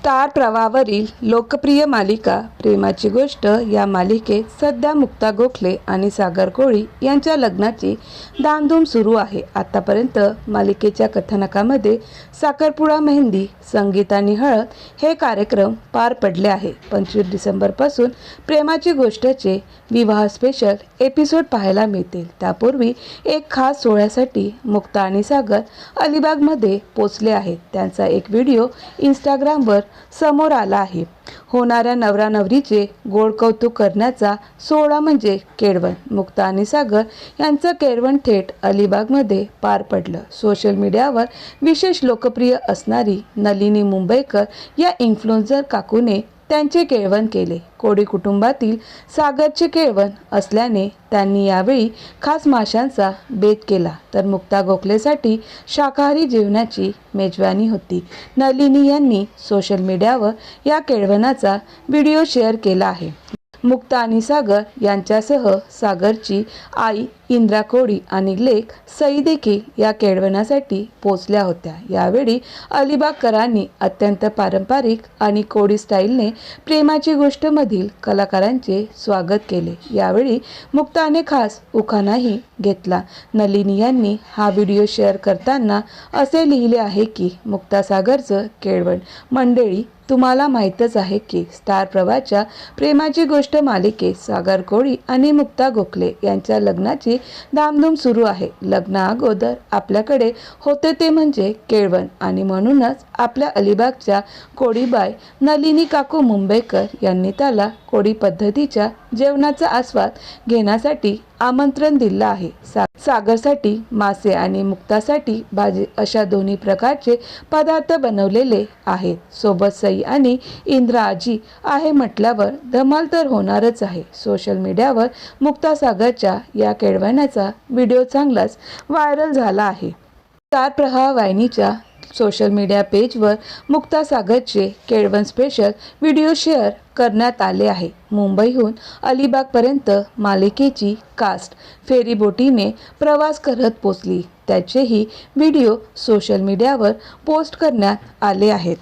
Star प्रवाहावरील लोकप्रिय मालिका प्रेमाची गोष्ट या मालिकेत सध्या मुक्ता गोखले आणि सागर कोळी यांच्या लग्नाची धामधूम सुरू आहे. आतापर्यंत मालिकेच्या कथानकामध्ये साखरपुडा मेहंदी संगीत आणि हळद हे कार्यक्रम पार पडले आहे. पंचवीस डिसेंबरपासून प्रेमाची गोष्टचे विवाह स्पेशल एपिसोड पाहायला मिळतील. त्यापूर्वी एक खास सोहळ्यासाठी मुक्ता आणि सागर अलिबागमध्ये पोचले आहेत. त्यांचा एक व्हिडिओ इंस्टाग्रामवर समोर आला आहे. होणाऱ्या नवरा नवरीचे गोड कौतुक करण्याचा सोहळा म्हणजे केळवण. मुक्ता आणि सागर यांचं केळवण थेट अलिबागमध्ये पार पडलं. सोशल मीडियावर विशेष लोकप्रिय असणारी नलिनी मुंबईकर या इन्फ्लुएन्झर काकूने त्यांचे केळवण केले. कोळी कुटुंबातील सागरचे केळवण असल्याने त्यांनी यावेळी खास माशांचा बेत केला. तर मुक्ता गोखलेसाठी शाकाहारी जेवणाची मेजवानी होती. नलिनी यांनी सोशल मीडियावर या केळवणाचा व्हिडिओ शेअर केला आहे. मुक्ता आणि सागर यांच्यासह सागरची आई इंद्रा कोळी आणि लेख सई देखील या केळवणासाठी पोचल्या होत्या. यावेळी अलिबागकरांनी अत्यंत पारंपरिक आणि कोडी स्टाईलने प्रेमाची गोष्टमधील कलाकारांचे स्वागत केले. यावेळी मुक्ताने खास उखाणाही घेतला. नलिनी यांनी हा व्हिडिओ शेअर करताना असे लिहिले आहे की मुक्ता सागरचं केळवण मंडळी तुम्हाला माहीतच आहे की स्टार प्रवाच्या प्रेमाची गोष्ट मालिकेत सागर कोळी आणि मुक्ता गोखले यांच्या लग्नाची धामधूम सुरू आहे. लग्ना अगोदर आपल्याकडे होते ते म्हणजे केळवण आणि म्हणूनच आपल्या अलिबागच्या कोळीबाई नलिनी काकू मुंबईकर यांनी त्याला कोळी पद्धतीच्या जेवणाचा आस्वाद घेण्यासाठी आमंत्रण दिलं आहे. सा सागरसाठी मासे आणि मुक्तासाठी भाजी अशा दोन्ही प्रकारचे पदार्थ बनवलेले आहेत. सोबत सई आणि इंद्राजी आहे म्हटल्यावर धमाल तर होणारच आहे. सोशल मीडियावर मुक्ता सागरच्या या केळवण्याचा व्हिडिओ चांगलाच व्हायरल झाला आहे. स्टार प्रवाह वाहिनीच्या सोशल मीडिया पेजवर मुक्ता सागरचे केळवण स्पेशल व्हिडिओ शेअर करण्यात आले आहे. मुंबईहून अलिबागपर्यंत मालिकेची कास्ट फेरीबोटीने प्रवास करत पोचली. त्याचेही व्हिडिओ सोशल मीडियावर पोस्ट करण्यात आले आहेत.